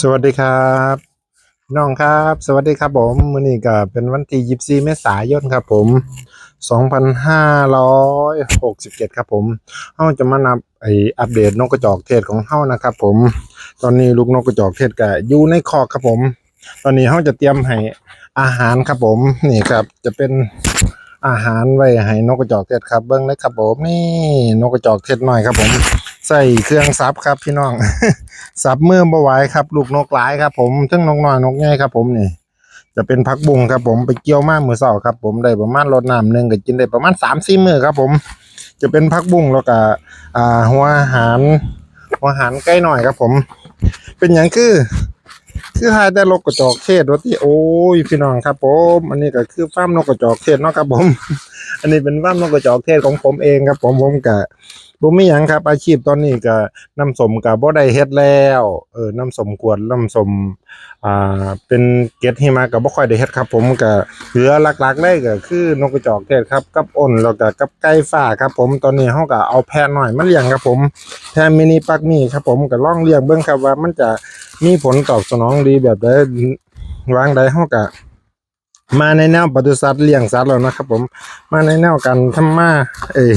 สวัสดีครับน้องครับ สวัสดีครับผมมื้อนี้ก็เป็นวันที่ 24 เมษายนครับผม 2567 ครับผมเฮาจะมานับไออัปเดตนกกระจอกเทศของเฮานะครับผม ตอนนี้ลูกนกกระจอกเทศก็อยู่ในคอกครับผม ตอนนี้เฮาจะเตรียมให้อาหารครับผมนี่ครับจะเป็นอาหารไว้ให้นกกระจอกเทศครับ เบิ่งเลยครับผมนี่นกกระจอกเทศหน้อยครับผม ใส่เครื่องซับครับพี่น้องสับมือบ่ไหวครับ ลูกนกหลายครับ ผมทั้งนกน้อยนกใหญ่ครับ ผมนี่จะเป็นผักบุ้งครับผมไปเกี่ยวมามื้อเช้าครับ ผมได้ประมาณรดน้ำหนึ่งก็กินได้ประมาณ3-4มื้อครับ ผม จะเป็นผักบุ้งแล้วก็อ่าหัวอาหารหัวอาหารใกล้หน่อยครับ ผม เป็นหยังคือ คือหายแต่นกกระจอกเทศว่าที่โอ้ยพี่น้องครับ ผม อันนี้ก็คือฟ้าร์มนกกระจอกเทศเนาะครับผม อันนี้เป็นฟ้าร์มนกกระจอกเทศของผมเองครับ ผมผมก็ บ่มีหยังครับ อาชีพตอนนี้ก็น้ำสมก็บ่ได้เฮ็ดแล้วเออน้ำสมกวดน้ำสมอ่าเป็นเกล็ดหิมะก็บ่ค่อยได้เฮ็ดครับ ผมก็เหลือหลักๆเลยก็คือนกกระจอกเทศครับกับอ้นแล้วก็กับไก่ฟ้าครับ ผมตอนนี้เฮาก็เอาแพะน้อยมาเลี้ยงครับ ผมแพะมินิปักนี่ครับ ผมก็ลองเลี้ยงเบิ่งครับว่ามันจะมีผลตอบสนองดีแบบใดวางใดเฮาก็ มาในแนวปศุสัตว์เลี้ยงสัตว์แล้วนะครับ ผม มาในแนวการทำมา เอ้ย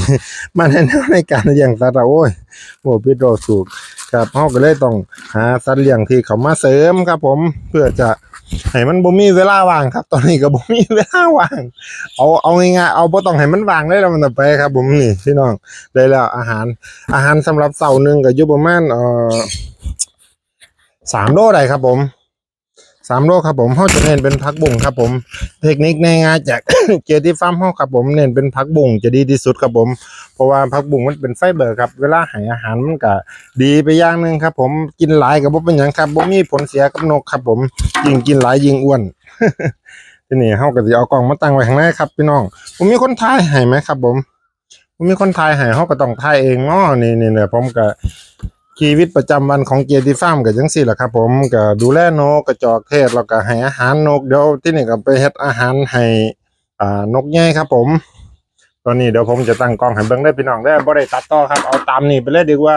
มาในแนวในการเลี้ยงสัตว์อะโอ้ยโหพิดโรสูกครับเฮาก็เลยต้องหาสัตว์เลี้ยงที่เขามาเสริมครับ ผมเพื่อจะให้มันบ่มีเวลาว่างครับ ตอนนี้ก็บ่มีเวลาว่าง เอาเอาง่ายๆเอาบ่ต้องให้มันว่างเลยแล้วมันจะไปครับ ผมนี่พี่น้องได้แล้วอาหาร อาหารสำหรับเสาร์หนึงก็อยู่ประมาณเอ่อ3โลได้ครับ ผม สามโลครับผมเฮาจะเน้นเป็นผักบุ้งครับผม เทคนิคง่ายๆจากเกียรติฟาร์มเฮาครับผมเน้นเป็นผักบุ้งจะดีที่สุดครับผม เพราะว่าผักบุ้งมันเป็นไฟเบอร์ครับ เวลาให้อาหารมันก็ดีไปอย่างหนึ่งครับ ผมกินหลายก็บ่เป็นหยังครับบ่มีผลเสียกับนกครับผมยิ่งกินหลายยิ่งอ้วนที่นี้เฮาก็สิเอากล้องมาตั้งไว้ข้างในครับพี่น้องผมมีคนถ่ายให้ไหมครับผมผมมีคนถ่ายให้เฮาก็ต้องถ่ายเองเนาะนี่นี่เนี่ยผมก็ ชีวิตประจำวันของเกียรติฟาร์มก็จังซี่แหละครับ ผมก็ดูแลนกกระจอกเทศแล้วก็ให้อาหารนกเดี๋ยวที่นี่ก็ไปเฮ็ดอาหารให้อ่านกใหญ่ครับ ผมตอนนี้เดี๋ยวผมจะตั้งกล้องให้เบิ่งได้พี่น้องได้บ่ได้ตัดต่อครับเอาตามนี้ไปเลยดีกว่า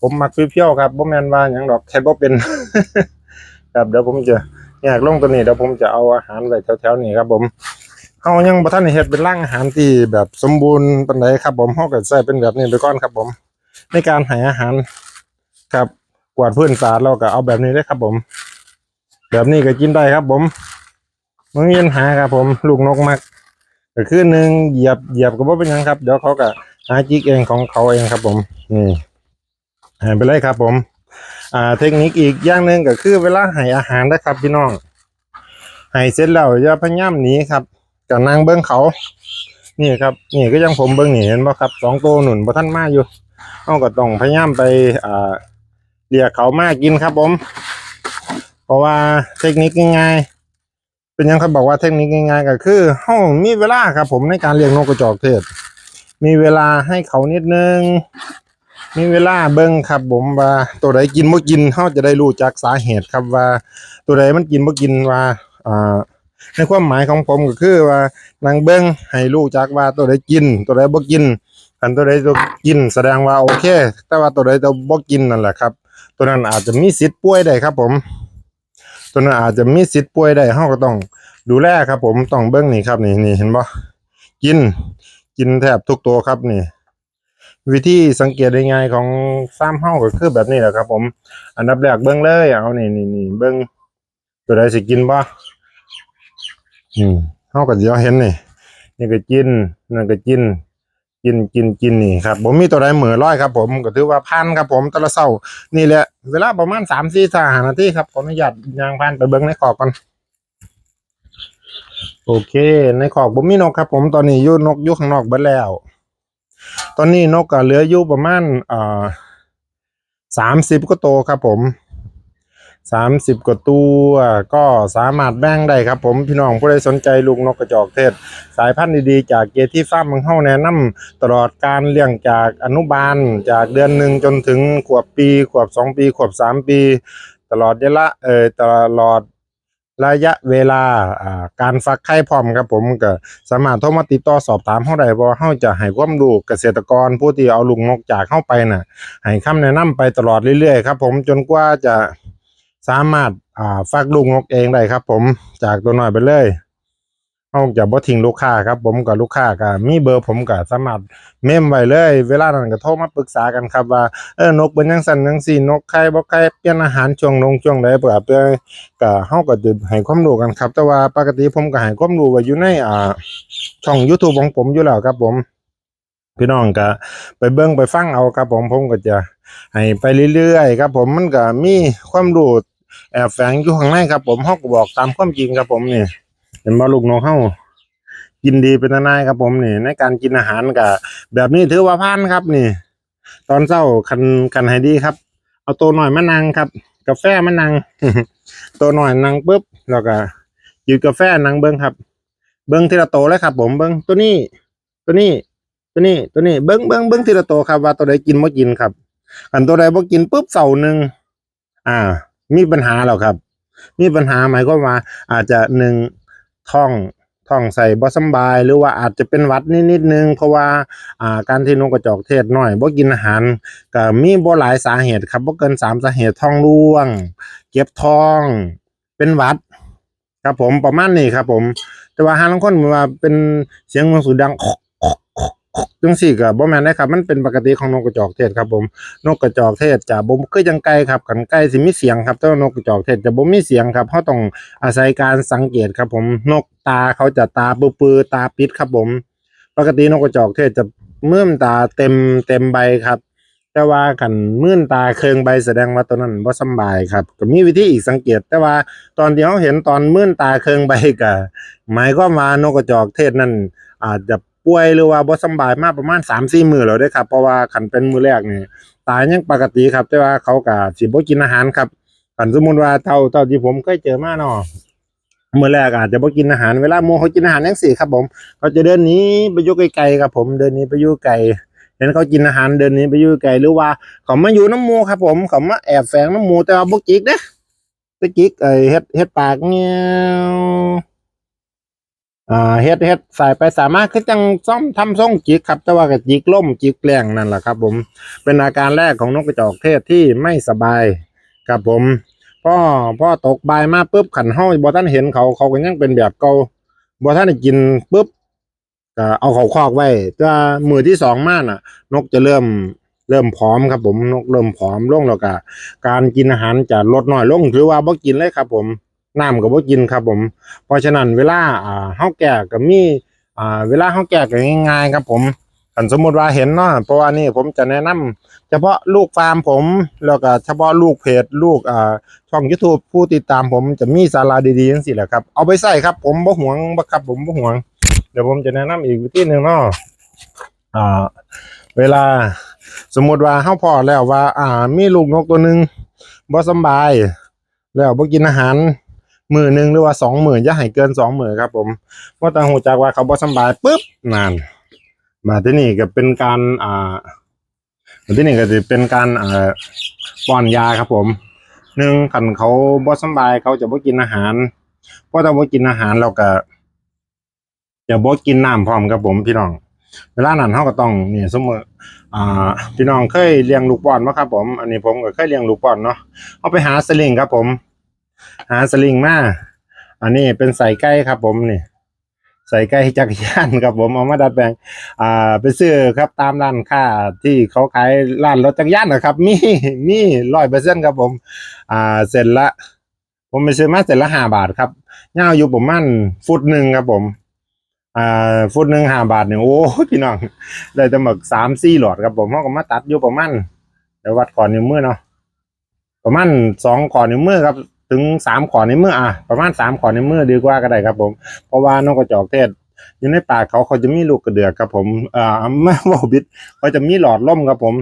ผมมักเพี้ยวๆครับบ่แม่นว่าหยังดอกแค่บ่เป็นครับเดี๋ยวผมจะแยกลงตัวนี้เดี๋ยวผมจะเอาอาหารไว้แถวๆนี้ครับ ผมเฮายังบ่ทันเฮ็ดเป็นร่างอาหารที่แบบสมบูรณ์ปานใดครับ ผมเฮาก็ใช้เป็นแบบนี้ไปก่อนครับ ผม ในการให้อาหาร ครับกวาดพื้นสาดแล้วก็เอาแบบนี้เลยครับผม แบบนี้ก็กินได้ครับผมมันมีปัญหาครับผม ลูกนกมักก็คือหนึ่งเหยียบเหยียบก็บ่เป็นยังครับ เดี๋ยวเขาก็หาจิกเองของเขาเองครับ ผมนี่ให้ไปเลยครับ ผม อ่า เทคนิคอีกอย่างหนึ่งก็คือ เวลาให้อาหารนะครับพี่น้องให้เสร็จแล้วอย่าพยายามหนีครับกับนางเบิ้งเขา นี่ครับ นี่ก็ยังผมเบิ้งหนี่เห็นบ่ครับสองตัวหนุนบ่ท่านมาอยู่เอาก็ต้องพยายามไปอ่า เรียกเขามากินครับผม เพราะว่าเทคนิคง่ายๆเป็นยังเขาบอกว่าเทคนิคง่ายๆก็คือเฮามีเวลาครับผมในการเลี้ยงนกกระจอกเทศ มีเวลาให้เขานิดนึง มีเวลาเบิ่งครับผมว่าตัวใดกินบ่กินเฮาจะได้รู้จักสาเหตุครับว่า ตัวใดมันกินบ่กินว่าอ่าในความหมายของผมก็คือว่านางเบิ่งให้รู้จักว่าตัวใดกิน ตัวใดบ่กินอันตัวใดตัวกินแสดงว่าโอเค แต่ว่าตัวใดตัวบ่กินนั่นแหละครับ ตัวนั้นอาจจะมีสิทธิ์ป่วยได้ครับ ผม ตัวนั้นอาจจะมีสิทธิ์ป่วยได้เฮาก็ต้องดูแลครับ ผมต้องเบิ่งนี่ครับ นี่นี่เห็นบ่กิน กินแทบทุกตัวครับนี่ วิธีสังเกตได้ง่ายของฟาร์มเฮาก็คือแบบนี้แหละครับ ผม อันดับแรกเบิ่งเลยเอานี่นี่นี่เบิ่งตัวใดสิกินบ่อืมเฮาก็สิเอาเห็นนี่นี่ก็กินนั่นก็กิน กินกินกินนี่ครับผมมีตัวใดเหมือร้อยครับผมก็ถือว่าพันครับผมต่ละเช้านี่แหละเวลาประมาณสามสี่สานาทีครับขออนุญาตยางพานไปเบิ้งในขอกก่อนโอเค ในขอกผมมีนกครับผมตอนนี้ยู่นกยู่ข้างนอกเบิดแล้ว ตอนนี้นกก็เหลืออยู่ประมาณอ่าสามสิบกว่าตัวครับผม สามสิบกว่าตัวก็สามารถแบ่งได้ครับผมพี่น้องผู้ใดสนใจลูกนกกระจอกเทศ สายพันธุ์ดีๆจากเกที่ฟาร์มเมืองเฮาแนะนำตลอดการเลี้ยงจากอนุบาลจากเดือนหนึ่งจนถึงขวบปี ขวบสองปี ขวบสามปี ตลอดเวลาเออตลอดระยะเวลาการฟักไข่พร้อมครับผมก็สามารถโทรมาติดต่อสอบถามเฮาได้เพราะว่าเฮาจะให้ความรู้เกษตรกรผู้ที่เอาลูกนกจากเฮาไปน่ะให้คำแนะนำไปตลอดเรื่อยๆครับผมจนกว่าจะ สามารถอ่าฟักลูกนกเองได้ครับ ผมจากตัวน้อยไปเลยเอาจะบ่ทิ้งลูกค้าครับ ผมกับลูกค้าก็มีเบอร์ผมก็สามารถเมมไว้เลย เวลานั้นก็โทรมาปรึกษากันครับว่าเออนกเป็นจังซั่นจังซี่นกไข่บ่ไข่เปลี่ยนอาหารช่วงนงช่วงใดเพื่อเพื่อก็เฮาก็จะให้ความรู้กันครับ แต่ว่าปกติผมก็ให้ความรู้ไว้อยู่ในอ่าช่อง YouTube ของผมอยู่แล้วครับผมพี่น้องก็ไปเบิ่งไปฟังเอาครับ ผมผมก็จะให้ไปเรื่อยๆครับ ผมมันก็มีความรู้ แอบแฝงอยู่ข้างในครับ ผมเฮาก็บอกตามความจริงครับผมนี่เห็นบ่ลูกน้องเฮากินดีเป็นนายครับผมนี่ ในการกินอาหารก็แบบนี้ถือว่าผ่านครับนี่ ตอนเช้าคันคันให้ดีครับ เอาตัวหน่อยมานั่งครับ กาแฟมานั่งตัวหน่อยนังปุ๊บแล้วก็หยิบกาแฟนังเบิ่งครับ เบิ่งทีละโตวเลยครับ ผมเบิ่งตัวนี้ ตัวนี้ ตัวนี้ ตัวนี้เบิ้งเบิ้งเบิ้งทีละตัวครับว่าตัวใดกินบ่กินครับอันตัวใดบ่กินปุ๊บเสาหนึ่งอ่า มีปัญหาแล้วครับ มีปัญหาหมายความาอาจจะหนึ่งท้องท้องใส่บ่สำบาย หรือว่าอาจจะเป็นวัดนิดนิดนึง เพราะว่าอ่าการที่นกกระจอกเทศน้อยบ่กินอาหารก็มีบ่หลายสาเหตุครับบ่เกินสามสาเหตุท้องร่วง เก็บท้อง เป็นวัด ครับผมประมาณนี้ครับ ผม แต่ว่าหาลางคนว่าเป็นเสียงมันสูดัง จังสี่ก็บ่แม่นได้ครับ มันเป็นปกติของนกกระจอกเทศครับผมนกกระจอกเทศจะบ่คือจังไก่ครับกันไก่สิมีเสียงครับแต่ว่านกกระจอกเทศจะบ่มีเสียงครับเขาต้องอาศัยการสังเกตครับผมนกตาเขาจะตาปื้อๆตาปิดครับผม ปกตินกกระจอกเทศจะมื่นตาเต็มเต็มใบครับแต่ว่ากันมื่นตาเคืองใบแสดงว่าตัวนั้นบ่สบายครับก็มีวิธีอีกสังเกต แต่ว่าตอนที่เขาเห็นตอนมื่นตาเคืองใบก็หมายความว่านกกระจอกเทศนั้นอาจจะ ป่วยหรือว่าบ่สบายมาประมาณ3-4มื้อแล้วเด้ครับเพราะว่าคันเป็นมื้อแรกนี่ตายยังปกติครับ แต่ว่าเขาก็สิบ่กินอาหารครับคันสมมุติว่าเท่าเท่าที่ผมเคยเจอมาเนาะมื้อแรกอาจจะบ่กินอาหารเวลาหมู่เขากินอาหารจังซี่ครับผมเขาจะเดินนี้ไปอยู่ไกลๆครับผมเดินนี้ไปอยู่ไกลเห็นเขากินอาหารเดินนี้ไปอยู่ไกลหรือว่าเขามาอยู่น้ำมูครับผมเขามาแอบแฝงน้ำมูแต่ว่าบ่จิกเด้ตะกิกไอ้เฮ็ดเฮ็ดปากเงี้ย อ่าเฮ็ดเฮ็ดสายไปสามารถคือจังซ่อมทำทรงจิกครับ แต่ว่าก็จิกล่มจิกแกล้งนั่นแหละครับผมเป็นอาการแรกของนกกระจอกเทศที่ไม่สบายครับผมพ่อพ่อตกบายมาปุ๊บขันเฮาบ่ทันเห็นเขาเขาก็ยังเป็นแบบเกาบ่ทันกินปุ๊บก็เอาเขาคอกไว้แต่มือที่สองมาน่ะ นกจะเริ่มเริ่มผอมครับผมนกเริ่มผอมลงแล้วก็การกินอาหารจะลดน้อยลงหรือว่าบ่กินเลยครับผม น้ำก็บ่กินครับผม เพราะฉะนั้นเวลาอ่าเฮาแก่ก็มีอ่าเวลาเฮาแก่ก็ง่ายๆครับผมคันสมมุติว่าเห็นเนาะเพราะว่านี่ผมจะแนะนำเฉพาะลูกฟาร์มผมแล้วก็เฉพาะลูกเพจลูกอ่าช่อง YouTube ผู้ติดตามผมจะมีสาระดีๆจังซี่แหละครับ เอาไปใส่ครับผมบ่หวงบ่ครับผมบ่หวง เดี๋ยวผมจะแนะนำอีกวิธีหนึ่งเนาะอ่าเวลาสมมติว่าเฮาพอแล้วว่า อ่า มีลูกนกตัวหนึ่งบ่สบาย แล้วบ่กินอาหาร มื้อหนึงหรือว่าสองหมื้ออย่าให้เกินสองหมื้อครับ ผมเพราต้องฮู้จักว่าเขาบ่สบายปุ๊บนั่นมาที่นี่ก็เป็นการอ่ามาที่นี่ก็สิเป็นการอ่าป้อนยาครับ ผมหนึ่งคันเขาบ่สบายเขาจะบ่กินอาหารเพราะถ้าบ่กินอาหารเราก็จะบ่กินน้ำพร้อมครับผมพี่น้อง เวลานั้นเฮาก็ต้องเนี่ยสมมติอ่าพี่น้องเคยเลี้ยงลูกป้อนบ่ครับผม อันนี้ผมก็เคยเลี้ยงลูกป้อนเนาะเอาไปหาสลิงครับผม หาสลิงมาอันนี้เป็นใส่ไก่ครับผมนี่ใส่ไก่จักรยานครับผมเอามาดัดแปลงอ่าไปซื้อครับตามร้านค้าที่เขาขายร้านรถจักรยานนะครับ มีมีร้อยเปอร์เซ็นต์ครับผมอ่าเสร็จละ ผมไปซื้อมาเสร็จละห้าบาทครับยาอยู่ประมาณฟุตหนึ่งครับผมอ่าฟุตหนึ่งห้าบาทเนี่ยโอ้พี่น้องได้ต่หมึกสามสี่หลอดครับผมเขาก็มาตัดอยู่ประมาณเดี๋ยววัดก่อนนิ้วมือเนาะประมาณสองขอนิ้วมือครับ ถึงสามขอนิ้วมืออะประมาณสามขอนิ้วมือดีกว่าก็ได้ครับ ผม เพราะว่านกกระจอกเทศอยู่ในป่าเขาเขาจะมีลูกกระเดือกครับผมอ่าไม่ว่าบิดเขาจะมีหลอดล่มครับผม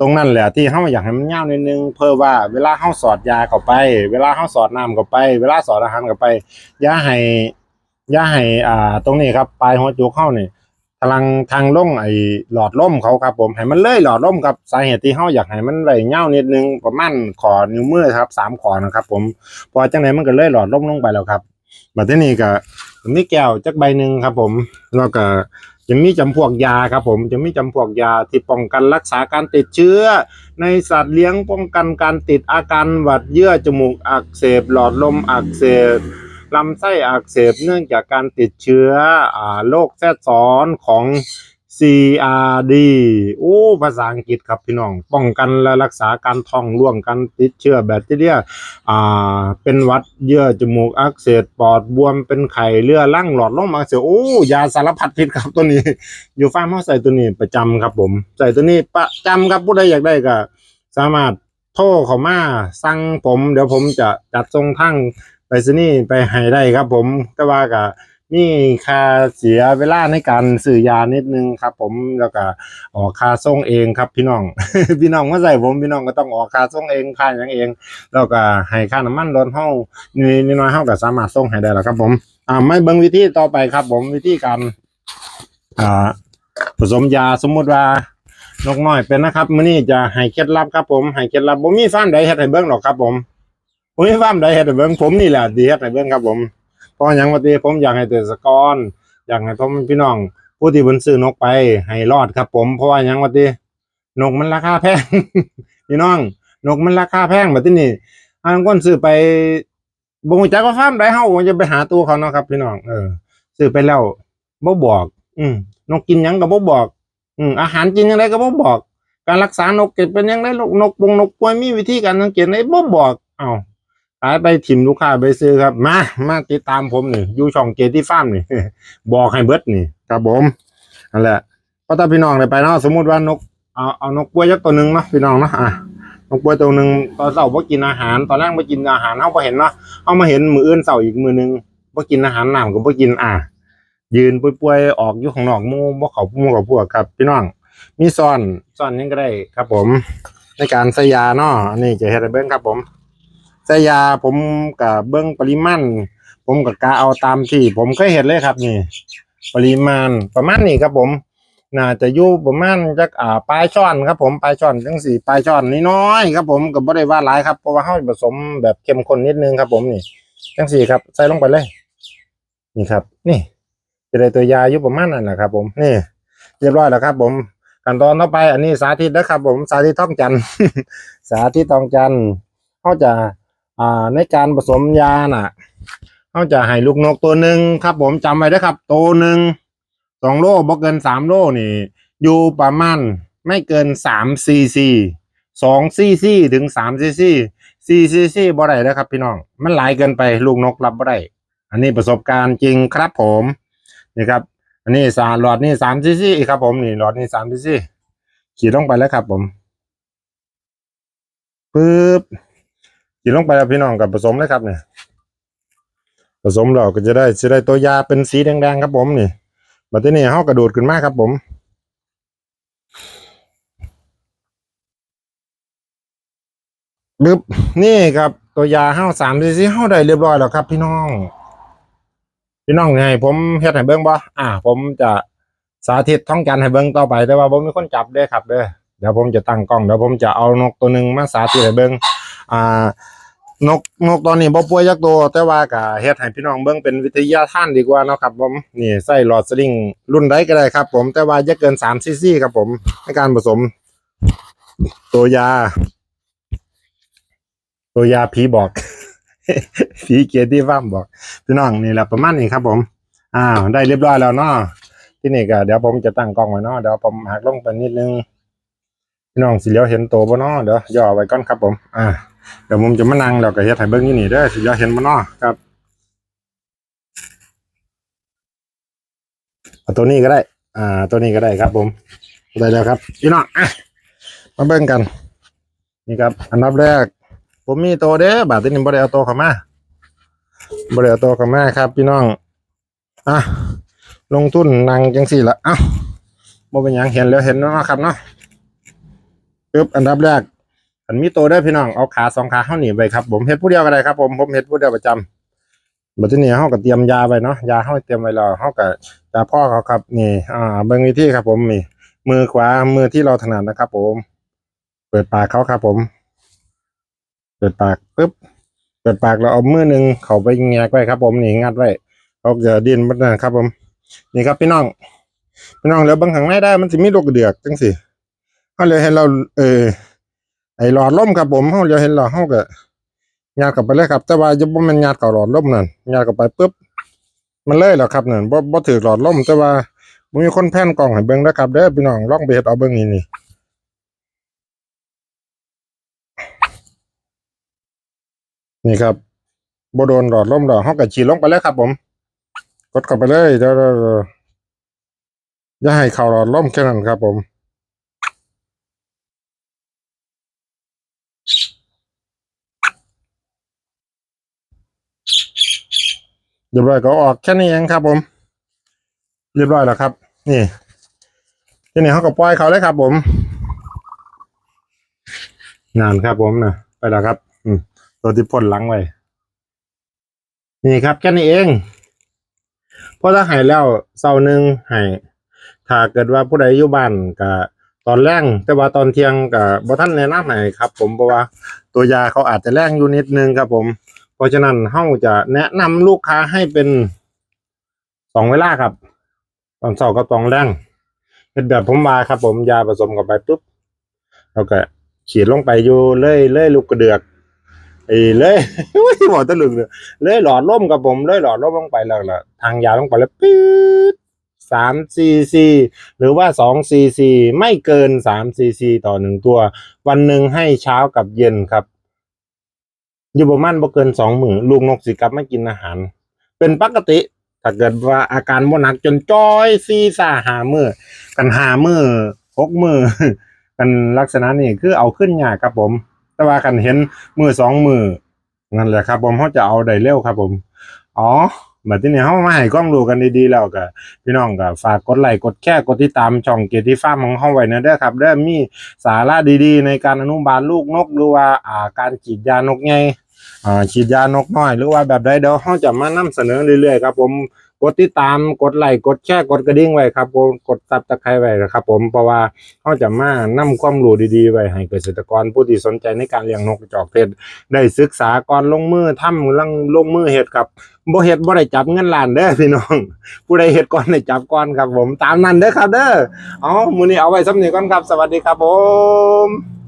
ตรงนั้นแหละที่เขาอยากให้มันยาวนิดนึง เพื่อว่าเวลาเขาสอดยาเข้าไป เวลาเขาสอดน้ำเข้าไป เวลาสอดอาหารเข้าไปอย่าให้อย่าให้อ่า ตรงนี้ครับปลายหัวจุกเข้านี่ พลังทางล่งไอ้หลอดล่มเขาครับ ผมให้มันเลื่อยหลอดล่มครับสาเหตุที่เขาอยากให้มันไหลเง่านิดนึงประมาณขอนิ้วมือครับสามขอนะครับ ผมพอจังไหนมันก็เลื่อยหลอดล่มลงไปแล้วครับบัดนี้ก็มีแก้วจักใบหนึ่งครับ ผมแล้วก็จะมีจำพวกยาครับผมจะมีจำพวกยาที่ป้องกันรักษาการติดเชื้อ ในสัตว์เลี้ยงป้องกันการติดอาการหวัดเยื่อจมูกอักเสบหลอดลมอักเสบ ลำไส้อักเสบเนื่องจากการติดเชื้ออโรคแทรกซ้อนของ CRD โอ้ภาษาอังกฤษครับพี่น้อง ป้องกันและรักษาการท้องร่วงการติดเชื้อแบคทีเรียอ่า เป็นวัดเยื่อจมูกอักเสบปอดบวมเป็นไข้เลือดลั่งหลอดลมอักเสบโอ้ยาสารพัดพิษครับตัวนี้ อยู่ฟาร์มเฮาใส่ตัวนี้ประจำครับผม ใส่ตัวนี้ประจำครับผู้ใดอยากได้ก็สามารถโทรเข้ามาสั่งผม เดี๋ยวผมจะจัดส่งทาง ไปรษณีย์ไปให้ได้ครับผมแต่ว่าก็มีค่าเสียเวลาในการซื้อยานิดนึงครับ ผมแล้วก็ออกค่าส่งเองครับ พี่น้อง พี่น้องมาใส่ผมพี่น้องก็ต้องออกค่าส่งเองค่าอย่างเอง แล้วก็ให้ค่าน้ำมันรถเฮานิดน้อยเฮาก็สามารถส่งให้ได้แล้วครับ ผมอ่าไม่เบิ่งวิธีต่อไปครับ ผมวิธีการอ่าผสมยาสมมุติว่านกน้อยเป็นนะครับมื้อนี้จะให้เคล็ดลับครับ ผมให้เคล็ดลับบ่มีฟาร์มใดเฮ็ดให้เบิ่งหรอกครับผม บ่มีฟาร์มใดเฮ็ดให้เบิ่งผมนี่แหละดีเฮ็ดให้เบิ่งครับผมเพราะหยังว่าติผมอยากให้เกษตรกรอยากให้พ่อแม่พี่น้อง ผู้ที่เพิ่นซื้อนกไปให้รอดครับ ผมเพราะว่าหยังว่าตินกมันราคาแพง พี่น้อง นกมันราคาแพงแบัดนี้อันคนซื้อไปบ่ฮู้จักว่าฟาร์มใดเฮาจะไปหาตัวเขาเนาะครับ พี่น้องเออซื้อไปแล้วบ่บอก อืมนกกินหยังก็บ่บอก อืมอาหารกินยังไงก็บ่บอก การรักษานกเก็ดเป็นยังไงลูกนกปงนกป่วยมีวิธีการสังเกตไหนบ่บอก เอ้า ขายไปถิ่มลูกค้าไปซื้อครับ มา มาติดตามผมนี่อยู่ช่องเกตที่ฟาร์มนี่บอกให้เบิดนี่ครับผมนั่นแหละพราะถ้าพี่น้องได้ไปเนาะสมมติว่านกเอาเอานกป่วยจักตัวหนึ่งเนาะพี่น้องเนาะอะนกป่วยตัวหนึ่งตอนเช้าบ่กินอาหาร ตอนแรกบ่กินอาหารเฮาบ่เห็นเนาะเฮามาเห็นมื้ออื่นเช้าอีกมือหนึ่งบ่กินอาหารหน้ำก็บ่กินอะยืนป่วยๆออกอยู่ข้างนอกมู่บ่เขาหมู่กับพวกครับ พี่น้อง มีซ่อนซ่อนยังก็ได้ครับผม ในการใส่ยาเนาะอันนี้จะเฮ็ดให้เบิ่งครับผม ใส่ยาผมก็เบิ่งปริมาณผมก็กะเอาตามที่ ผมเคยเฮ็ดเลยครับนี่ ปริมาณประมาณนี้ครับผม น่าจะอยู่ประมาณจักอ่าปลายช้อนครับ ผมปลายช้อนจังสี่ปลายช้อนน้อยๆครับ ผมก็บ่ได้ว่าหลายครับเพราะว่าเฮาผสมแบบเข้มข้นนิดนึงครับ ผมนี่จังสี่ครับ ใส่ลงไปเลย นี่ครับ นี่ จะได้ตัวยาอยู่ประมาณนั้นแหละครับ ผมนี่เรียบร้อยแล้วครับ ผมขั้นตอนต่อไปอันนี้สาธิตนะครับ ผมสาธิตท่องจันสาธิตท่องจันเขาจะ อ่าในการผสมยาน่ะเขาจะให้ลูกนกตัวหนึ่งครับ ผมจำไว้นะครับ ตัวหนึ่งสองโลบ่เกินสามโลนี่ อยู่ประมาณไม่เกินสามซีซีสองซีซีถึงสามซีซีสี่ซีซีบ่ได้นะครับ พี่น้อง มันหลายเกินไปลูกนกรับบ่ได้อันนี้ประสบการณ์จริงครับผมนี่ครับ อันนี้สารหลอดนี่สามซีซีครับผมนี่หลอดนี่สามซีซีขีดลงไปแล้วครับผมปึ๊บ ขีดลงไปแล้วพี่น้องกับผสมเลยครับเนี่ยผสมเราก็จะได้จะได้ตัวยาเป็นสีแดงๆครับผมนี่บัดทีนี้เฮากระโดดขึ้นมากครับผมปึ๊บนี่ครับตัวยาเฮาสามซีซีเฮาได้เรียบร้อยแล้วครับ พี่น้อง พี่น้องไงผมเฮ็ดให้เบิ่งบ่อ่า ผมจะสาธิตท่องจันทร์ให้เบิ่งต่อไปแต่ว่าผมมีคนจับเด้ครับเด้อเดี๋ยวผมจะตั้งกล้องเดี๋ยวผมจะเอานกตัวหนึ่งมาสาธิตให้เบิ่ง อ่านกนกตอนนี้บ่ป่วยจักตัวแต่ว่าก็เฮ็ดให้พี่น้องเบิ่งเป็นวิทยาทานดีกว่าเนาะครับผมนี่ใส่หลอดสลิงรุ่นใดก็ได้ครับ ผมแต่ว่าอย่าเกิน3ซีซีครับผมในการผสม ตัวยา ตัวยาผีบอกผีเกียรติฟ้ามบอก พี่น้องนี่แหละประมาณนี้ครับผม อ้าวได้เรียบร้อยแล้วเนาะที่นี่ก็เดี๋ยวผมจะตั้งกล้องไว้เนาะเดี๋ยวผมหักลงไปนิดนึงพี่น้องสิเลี้ยวเห็นโตบ่เนาะเดี๋ยวย่อไว้ก่อนครับผม อ่า เดี๋ยวผมจะมานั่งแล้วก็เฮ็ดให้เบิ่งอยู่นี่เด้อสิเลี้ยวเห็นบ่เนาะครับเอาตัวนี้ก็ได้ อ่า ตัวนี้ก็ได้ครับ ผมได้แล้วครับพี่น้องอะมาเบิ่งกัน นี่ครับ อันดับแรก ผมมีโตเด้อบาทที่นี่บ่ได้เอาโตเข้ามาบริเอาตัวกับแม่ครับ พี่น้องอะลงทุนนางจังสี่ละเอ้าบ่เป็นหยังเห็นแล้วเห็นแล้วเนาะครับเนาะปึ๊บอันดับแรก อันมีตัวได้พี่น้องเอาขาสองขาเข้าหนีไปครับผมเฮ็ดผู้เดียวก็ได้ครับ ผมผมเฮ็ดผู้เดียวประจำบัดนี้เฮาก็เตรียมยาไปเนาะยาเฮาเตรียมไว้แล้วเฮาก็ยาพ่อเขาครับนี่อ่าเบิ่งวิธีครับ ผมนี่มือขวามือที่เราถนัดนะครับ ผม เปิดปากเขาครับ ผม เปิดปากปึ๊บเปิดปากเราเอามือหนึ่งเขาไปแงกไว้ครับ ผมนี่งัดไว้เขาจะดิ้นมันนะครับ ผม นี่ครับพี่น้องพี่น้องแล้วบางข้างในได้มันสิมีลูกเดือกจังสิเฮาเลยเห็นเรา เออ อ้หลอดลมครับผมเฮาเลยเห็นเราเฮาก็ญาติกลับไปเลยครับ แต่ว่าจะบ่ม่นญาติเข้าหลอดลมนั่นญาติกลับไปปุ๊บมันเลยแล้วครับนั่นบ่บ่ถือหลอดลมแต่ว่ามีคนแผ่นกล้องให้เบิ่งนะครับเด้อพี่น้องลองไปเฮ็ดเอาเบิ่งนี่นี่นี่ครับบ่โดนหลอดลมดอกเฮาก็ฉีดลงไปเลยครับ ผม กดเข้าไปเลยเดี๋ยวอย่าให้เข้าหลอดลมแค่นั้นครับผม เรียบร้อยก็ออกแค่นี้เองครับ ผม เรียบร้อยแล้วครับ นี่ทีนี้เขาก็ปล่อยเขาเลยครับ ผมงานครับ ผมนะไปแล้วครับ อืมตัวที่พ่นหลังไว้นี่ครับแค่นี้เองเพราะถ้าหายแล้วเสาหนึ่งหายถ้าเกิดว่าผู้ใดอยู่บ้านกับตอนแรงแต่ว่าตอนเที่ยงกับบ่ท่านแนะนำให้ครับ ผมเพราะว่าตัวยาเขาอาจจะแรงอยู่นิดนึงครับผม ราะฉะนั้นเฮาจะแนะนำลูกค้าให้เป็นสองเวลาครับ ตอนเช้ากับตอนแรงเป็นแบบผมมาครับ ผมยาผสมกับไปปุ๊บแล้วก็ฉีดลงไปอยู่เลยเลยลูกกระเดือกไอ้เลยที่บอกตะลึงเลยเลยหลอดล่มกับผมเลยหลอดล่มลงไปแล้วล่ะทางยาลงไปแล้วปื๊ดสามซีซีหรือว่าสองซีซีไม่เกินสามซีซีต่อหนึ่งตัว วันหนึ่งให้เช้ากับเย็นครับ อยู่ประมาณบ่เกินสองมือลูกนกสิกลับมากินอาหาร เป็นปกติ ถ้าเกิดว่าอาการบ่หนักจนจ้อยซีซ่าหามือกันหามือหกมือกันลักษณะนี้คือเอาขึ้นยากครับผม แต่ว่ากันเห็นมือสองมือนั่นแหละครับ ผมเขาจะเอาได้เร็วครับ ผม อ๋อแบบที่นี่เขามาให้ความรู้กันดีๆแล้วก็พี่น้องก็ฝากกดไลค์กดแค่กดติดตามช่องเกียรติฟ้ามของเขาไว้นะเด้อครับเด้อมีสาระดีๆ ในการอนุบาลลูกนกหรือว่าอ่าการฉีดยานกไง ฉีดยานกน้อย หรือว่าแบบใดเดี๋ยวเขาจะมานำเสนอเรื่อยๆครับผมกดติดตามกดไลค์กดแชร์กดกระดิ่งไว้ครับผมกดซับตะไคร้ไว้นะครับผมเพราะว่าเขาจะมานำความรู้ดีๆไว้ให้เกษตรกรผู้ที่สนใจในการเลี้ยงนกกระจอกเทศได้ศึกษาก่อนลงมือทำลังลงมือเฮ็ดครับบ่เฮ็ดบ่ได้จับเงินล้านเด้อพี่น้อง ผู้ใดเฮ็ดก่อนได้จับก่อนครับผมตามนั้นเด้อครับเด้ออ๋อมือนี้เอาไว้สำนี้ก่อนครับ สวัสดีครับผม